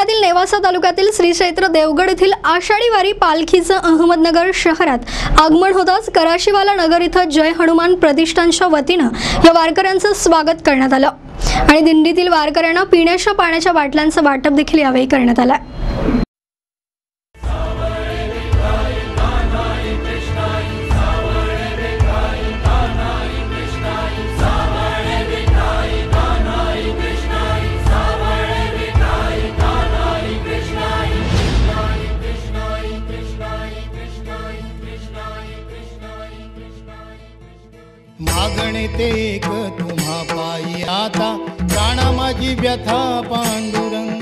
जिल्ह्यातील नेवासा तालुक्यातील श्री क्षेत्र देवगड येथील आषाढी वारी पालखीचं अहमदनगर शहरात आगमन होताच कराशीवाला नगर इथं जय हनुमान प्रतिष्ठानच्या वतीनं या वारकऱ्यांचं स्वागत करण्यात आलं. आणि दिंडीतील वारकऱ्यांना पिण्याच्या पाण्याच्या बाटल्यांचं वाटप देखील यावेळी करण्यात आलं. मागणे ते एक तुम्हा पायी आता. प्राणा माझी व्यथा पांडुरंगा.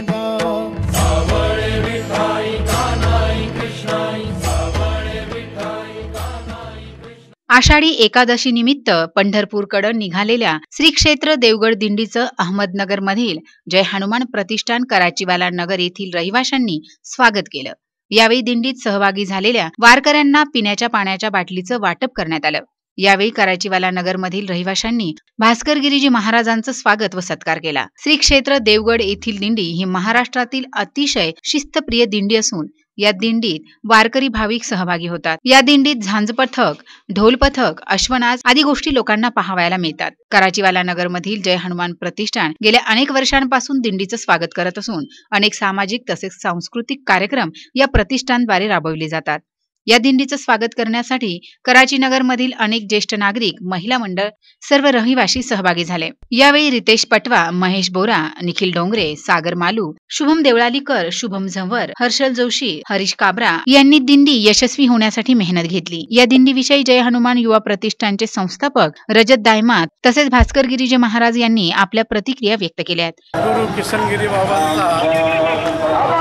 आषाढी एकादशी निमित्त पंढरपूरकडे निघालेल्या श्री क्षेत्र देवगड दिंडीचं अहमदनगर मधील जय हनुमान प्रतिष्ठान कराचीवाला नगर येथील रहिवाशांनी स्वागत केलं. यावेळी दिंडीत सहभागी झालेल्या वारकऱ्यांना पिण्याच्या पाण्याच्या बाटलीचं वाटप करण्यात आलं. यावेळी कराचीवाला नगरमधील रहिवाशांनी भास्कर गिरीजी महाराजांचं स्वागत व सत्कार केला. श्री क्षेत्र देवगड येथील दिंडी ही महाराष्ट्रातील अतिशय शिस्तप्रिय दिंडी असून या दिंडीत वारकरी भाविक सहभागी होतात. या दिंडीत झांज पथक ढोल पथक अश्वनाज आदी गोष्टी लोकांना पाहावयाला मिळतात. कराचीवाला नगर मधील जय हनुमान प्रतिष्ठान गेल्या अनेक वर्षांपासून दिंडीचं स्वागत करत असून अनेक सामाजिक तसेच सांस्कृतिक कार्यक्रम या प्रतिष्ठानद्वारे राबवले जातात. या दिंडीचं स्वागत करण्यासाठी कराची नगरमधील अनेक ज्येष्ठ नागरिक महिला मंडळ सर्व रहिवाशी सहभागी झाले. यावेळी रितेश पटवा महेश बोरा निखिल डोंगरे सागर मालू शुभम देवळालीकर शुभम झंवर हर्षल जोशी हरीश काबरा यांनी दिंडी यशस्वी होण्यासाठी मेहनत घेतली. या दिंडीविषयी जय हनुमान युवा प्रतिष्ठानचे संस्थापक रजत दायमात तसेच भास्कर गिरीजी महाराज यांनी आपल्या प्रतिक्रिया व्यक्त केल्या आहेत. किसनगिरी बाबांचा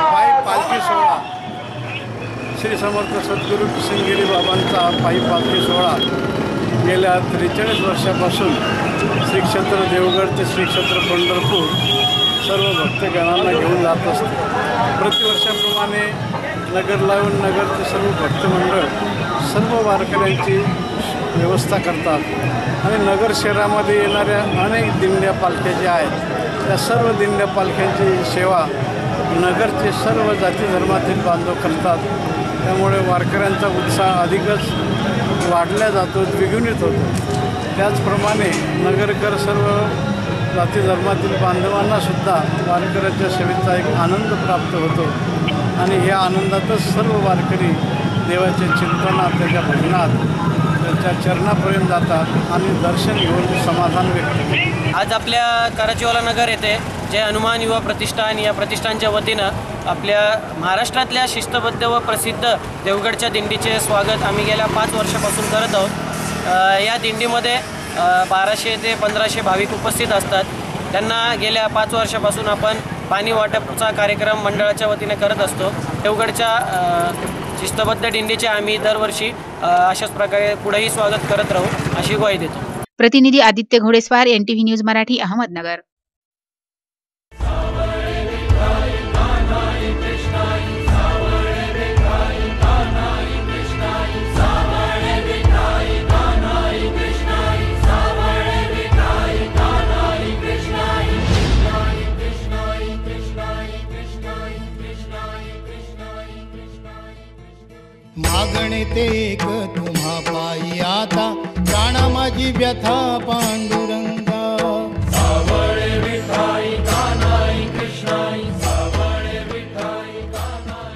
श्री समर्थ सद्गुरू किसनगिरी बाबांचा पायी पालखी सोहळा गेल्या त्रेचाळीस वर्षापासून श्री क्षेत्र देवगड ते श्री क्षेत्र पंढरपूर सर्व भक्तगणांना घेऊन जात असते. प्रतिवर्षाप्रमाणे नगर लावून नगरचे सर्व भक्तमंडळ सर्व वारकऱ्यांची व्यवस्था करतात. आणि नगर शहरामध्ये येणाऱ्या अनेक दिंड्या पालख्या ज्या आहेत त्या सर्व दिंड्या पालख्यांची सेवा नगरचे सर्व जाती धर्मातील बांधव करतात. त्यामुळे वारकऱ्यांचा उत्साह अधिकच वाढला जातो द्विगुणित होतो. त्याचप्रमाणे नगरकर सर्व जाती धर्मातील बांधवांनासुद्धा वारकऱ्याच्या सेवेचा एक आनंद प्राप्त होतो. आणि या आनंदातच सर्व वारकरी देवाच्या चिंतनात त्याच्या भजनात त्यांच्या चरणापर्यंत जातात आणि दर्शन घेऊन समाधान व्यक्त करतात. आज आपल्या कराचीवाला नगर येथे जय हनुमान युवा प्रतिष्ठान या प्रतिष्ठानच्या वतीनं आपल्या महाराष्ट्रातल्या शिस्तबद्ध व प्रसिद्ध देवगडच्या दिंडीचे स्वागत आम्ही गेल्या पाच वर्षापासून करत आहोत. या दिंडीमध्ये बाराशे ते पंधराशे भाविक उपस्थित असतात. त्यांना गेल्या पाच वर्षापासून आपण पाणी वाटपचा कार्यक्रम मंडळाच्या वतीने करत असतो. देवगडच्या शिस्तबद्ध दिंडीचे आम्ही दरवर्षी अशाच प्रकारे पुढेही स्वागत करत राहू अशी ग्वाही देतो. प्रतिनिधी आदित्य घोडेस्वार एनटीव्ही न्यूज मराठी अहमदनगर. मागणे ते एक तुम्हा पायी आता. प्राणा माझी व्यथा पांडू.